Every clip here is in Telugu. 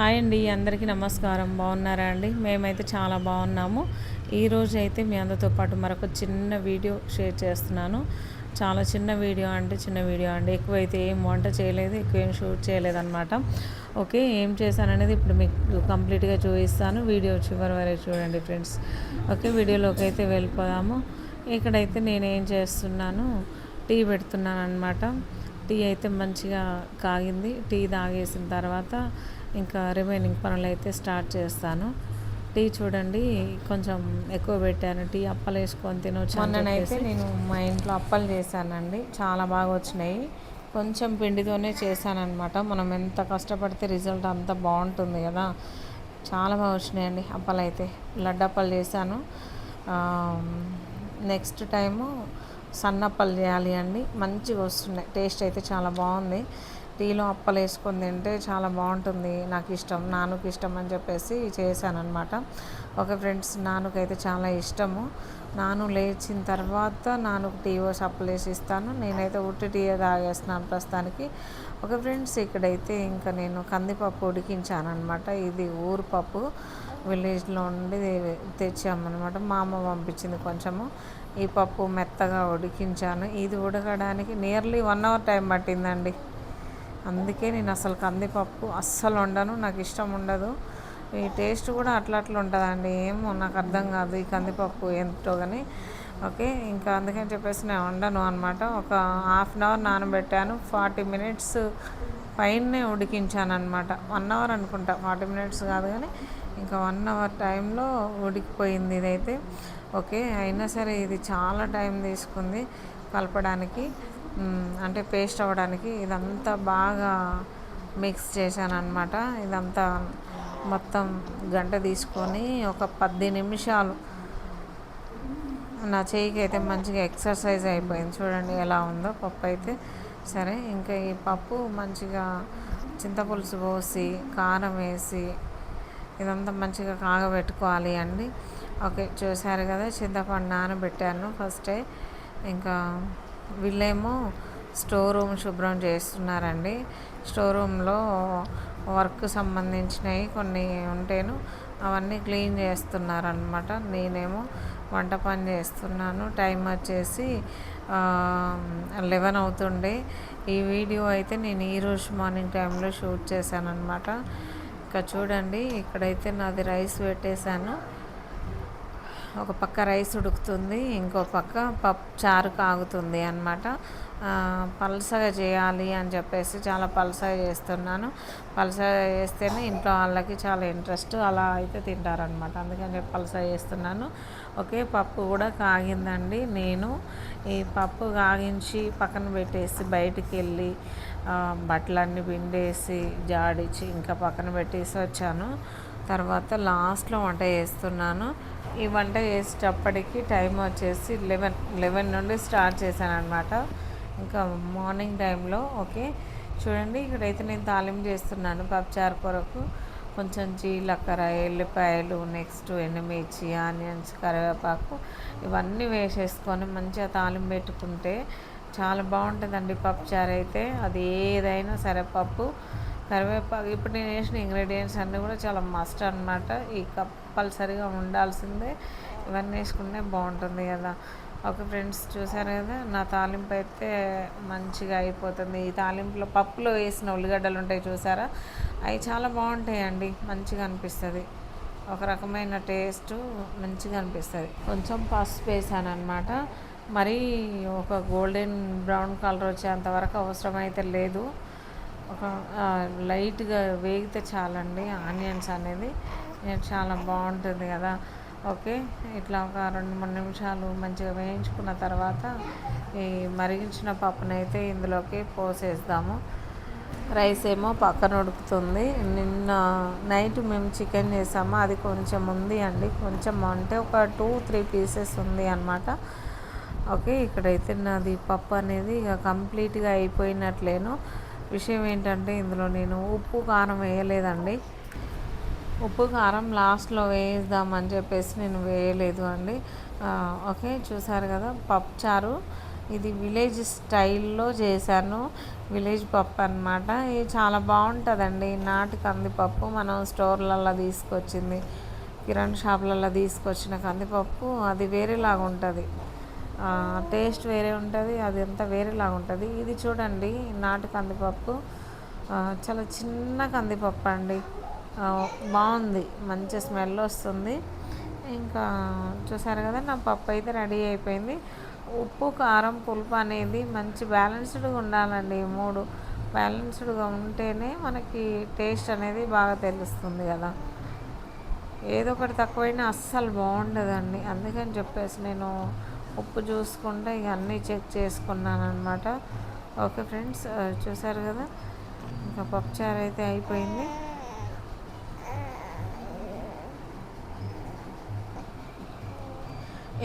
హాయ్ అండి అందరికీ నమస్కారం. బాగున్నారా అండి? మేమైతే చాలా బాగున్నాము. ఈరోజు అయితే మీ అందరితో పాటు మరొక చిన్న వీడియో షేర్ చేస్తున్నాను. చాలా చిన్న వీడియో అంటే చిన్న వీడియో అండి. ఎక్కువైతే ఏం వంట చేయలేదు ఎక్కువ ఏం షూట్ చేయలేదన్నమాట. ఓకే ఏం చేశాననేది ఇప్పుడు మీకు కంప్లీట్గా చూపిస్తాను. వీడియో చివరి వరకు చూడండి ఫ్రెండ్స్. ఓకే వీడియోలోకి అయితే వెళ్ళిపోదాము. ఇక్కడైతే నేనేం చేస్తున్నాను టీ పెడుతున్నాను అనమాట టీ అయితే మంచిగా కాగింది. టీ తాగేసిన తర్వాత ఇంకా రిమైనింగ్ పనులు అయితే స్టార్ట్ చేస్తాను. టీ చూడండి కొంచెం ఎక్కువ పెట్టాను. టీ అప్పలు వేసుకొని తినొచ్చు మొన్ననైతే నేను మా ఇంట్లో అప్పలు చేశానండి. చాలా బాగా వచ్చినాయి. కొంచెం పిండితోనే చేశానమాట మనం ఎంత కష్టపడితే రిజల్ట్ అంత బాగుంటుంది కదా. చాలా బాగా వచ్చినాయండి అప్పలు అయితే లడ్డప్పలు చేశాను. నెక్స్ట్ టైము సన్నప్పలు చేయాలి అండి. మంచిగా వస్తున్నాయి. టేస్ట్ అయితే చాలా బాగుంది. టీలో అప్పలు వేసుకొని తింటే చాలా బాగుంటుంది నాకు ఇష్టం నాన్నకి ఇష్టం అని చెప్పేసి చేశానమాట ఒక ఫ్రెండ్స్ నాన్నకైతే చాలా ఇష్టము. నాను లేచిన తర్వాత నాన్నకు టీ వాష్ అప్పలు ఇస్తాను. నేనైతే ఉట్టి టీ తాగేస్తున్నాను ప్రస్తుతానికి. ఒక ఫ్రెండ్స్ ఇక్కడైతే ఇంకా నేను కందిపప్పు ఉడికించాను అనమాట ఇది ఊరు పప్పు విలేజ్లో నుండి తెచ్చామన్నమాట. మా అమ్మ పంపించింది కొంచెము. ఈ పప్పు మెత్తగా ఉడికించాను. ఇది ఉడకడానికి నియర్లీ వన్ అవర్ టైం పట్టిందండి. అందుకే నేను అసలు కందిపప్పు అస్సలు వండను నాకు ఇష్టం ఉండదు. ఈ టేస్ట్ కూడా అట్లా అట్లా ఉంటుందండి ఏమో నాకు అర్థం కాదు ఈ కందిపప్పు ఎంతో కానీ ఓకే ఇంకా అందుకని చెప్పేసి నేను వండను అనమాట ఒక హాఫ్ అన్ అవర్ నానబెట్టాను ఫార్టీ మినిట్స్ పైనే ఉడికించాను అనమాట వన్ అవర్ అనుకుంటా ఫార్టీ మినిట్స్ కాదు కానీ ఇంకా వన్ అవర్ టైంలో ఉడికిపోయింది ఇదైతే. ఓకే అయినా సరే ఇది చాలా టైం తీసుకుంది కలపడానికి. అంటే పేస్ట్ అవ్వడానికి ఇదంతా బాగా మిక్స్ చేశాను అనమాట ఇదంతా మొత్తం గంట తీసుకొని ఒక పది నిమిషాలు నా చేయికి అయితే మంచిగా ఎక్సర్సైజ్ అయిపోయింది. చూడండి ఎలా ఉందో పప్పు అయితే. సరే ఇంకా ఈ పప్పు మంచిగా చింతపులుసు పోసి కారం వేసి ఇదంతా మంచిగా కాగబెట్టుకోవాలి అండి. ఓకే చూసారు కదా చింతపండు నానబెట్టాను ఫస్టే. ఇంకా వీళ్ళేమో స్టోర్ రూమ్ శుభ్రం చేస్తున్నారండి. స్టోర్ రూమ్లో వర్క్ సంబంధించినవి కొన్ని ఉంటేను అవన్నీ క్లీన్ చేస్తున్నారనమాట నేనేమో వంట పని చేస్తున్నాను. టైం వచ్చేసి లెవెన్ అవుతుండే. ఈ వీడియో అయితే నేను ఈరోజు మార్నింగ్ టైంలో షూట్ చేశాను అనమాట ఇంకా చూడండి ఇక్కడైతే నాది రైస్ పెట్టేశాను. ఒక పక్క రైస్ ఉడుకుతుంది ఇంకో పక్క పప్పు చారు కాగుతుంది అనమాట పలసగా చేయాలి అని చెప్పేసి చాలా పలసగా చేస్తున్నాను. పలసగా చేస్తేనే ఇంట్లో వాళ్ళకి చాలా ఇంట్రెస్ట్ అలా అయితే తింటారనమాట అందుకని చెప్పి పలసగా చేస్తున్నాను. ఓకే పప్పు కూడా కాగిందండి నేను. ఈ పప్పు కాగించి పక్కన పెట్టేసి బయటికి వెళ్ళి బట్టలన్నీ పిండేసి జాడిచి ఇంకా పక్కన పెట్టేసి వచ్చాను. తర్వాత లాస్ట్లో వంట చేస్తున్నాను. ఈ వంట చేసేటప్పటికి టైం వచ్చేసి లెవెన్ లెవెన్ నుండి స్టార్ట్ చేశాను అనమాట ఇంకా మార్నింగ్ టైంలో ఓకే. చూడండి ఇక్కడైతే నేను తాలింపు చేస్తున్నాను పప్పుచారు కొరకు. కొంచెం జీలకర్ర ఎల్లిపాయలు నెక్స్ట్ ఎండుమిర్చి ఆనియన్స్ కరివేపాకు ఇవన్నీ వేసేసుకొని మంచిగా తాలింపు పెట్టుకుంటే చాలా బాగుంటుందండి పప్పుచారు అయితే. అది ఏదైనా సరే పప్పు. కరివేపాకు. ఇప్పుడు నేను వేసిన ఇంగ్రీడియంట్స్ అన్నీ కూడా చాలా మస్ట్ అనమాట ఈ కంపల్సరిగా ఉండాల్సిందే. ఇవన్నీ వేసుకుంటే బాగుంటుంది కదా. ఒక ఫ్రెండ్స్ చూసారు కదా నా తాలింపు అయితే మంచిగా అయిపోతుంది. ఈ తాలింపులో పప్పులో వేసిన ఉల్లిగడ్డలు ఉంటాయి చూసారా? అవి చాలా బాగుంటాయండి. మంచిగా అనిపిస్తుంది. ఒక రకమైన టేస్ట్ మంచిగా అనిపిస్తుంది. కొంచెం పసుపు వేసాను అనమాట మరీ ఒక గోల్డెన్ బ్రౌన్ కలర్ వచ్చేంత వరకు అవసరమైతే లేదు. ఒక లైట్గా వేగితే చాలండి ఆనియన్స్ అనేది. చాలా బాగుంటుంది కదా. ఓకే ఇట్లా ఒక రెండు మూడు నిమిషాలు మంచిగా వేయించుకున్న తర్వాత ఈ మరిగించిన పప్పునైతే ఇందులోకి పోసేద్దాము. రైస్ ఏమో పక్కన ఉడుకుతుంది. నిన్న నైట్ మేము చికెన్ చేసాము. అది కొంచెం ఉంది అండి. కొంచెం అంటే ఒక టూ త్రీ పీసెస్ ఉంది అనమాట ఓకే ఇక్కడైతే నాది పప్పు అనేది ఇక కంప్లీట్గా అయిపోయినట్లేను. విషయం ఏంటంటే ఇందులో నేను ఉప్పు కారం వేయలేదండి. ఉప్పు కారం లాస్ట్లో వేద్దామని చెప్పేసి నేను వేయలేదు అండి. ఓకే చూసారు కదా పప్పు చారు ఇది విలేజ్ స్టైల్లో చేశాను. విలేజ్ పప్పు అనమాట ఇది చాలా బాగుంటుందండి. నాటి కందిపప్పు మనం స్టోర్లలో తీసుకొచ్చింది కిరణ్ షాప్లలో తీసుకొచ్చిన కందిపప్పు అది వేరేలాగా ఉంటుంది టేస్ట్ వేరే ఉంటుంది అది అంతా వేరేలాగా ఉంటుంది. ఇది చూడండి నాటు కందిపప్పు. చాలా చిన్న కందిపప్పు అండి. బాగుంది మంచి స్మెల్ వస్తుంది. ఇంకా చూసారు కదా నా పప్పు అయితే రెడీ అయిపోయింది. ఉప్పు కారం పులుపు అనేది మంచి బ్యాలెన్స్డ్గా ఉండాలండి మూడు. బ్యాలెన్స్డ్గా ఉంటేనే మనకి టేస్ట్ అనేది బాగా తెలుస్తుంది కదా. ఏదో ఒకటి తక్కువైనా అస్సలు బాగుండదండి. అందుకని చెప్పేసి నేను ఉప్పు చూసుకుంటే ఇక అన్నీ చెక్ చేసుకున్నాను అనమాట ఓకే ఫ్రెండ్స్ చూసారు కదా? ఇంకా పప్పుచారు అయితే అయిపోయింది.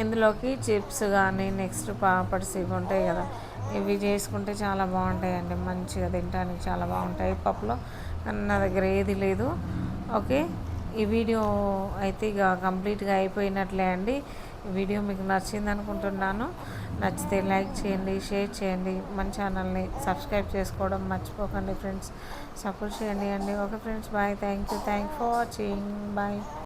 ఇందులోకి చిప్స్ కానీ నెక్స్ట్ పాపడ్స్ ఇవి ఉంటాయి కదా? ఇవి చేసుకుంటే చాలా బాగుంటాయండి. మంచిగా తినడానికి చాలా బాగుంటాయి పప్పులో. నా దగ్గర ఏది లేదు. ఓకే ఈ వీడియో అయితే ఇక కంప్లీట్గా అయిపోయినట్లే అండి. వీడియో మీకు నచ్చింది అనుకుంటున్నాను. నచ్చితే లైక్ చేయండి షేర్ చేయండి. మన ఛానల్ని సబ్స్క్రైబ్ చేసుకోవడం మర్చిపోకండి ఫ్రెండ్స్. సపోర్ట్ చేయండి అండి. Okay friends bye. Thank you thank for watching. Bye.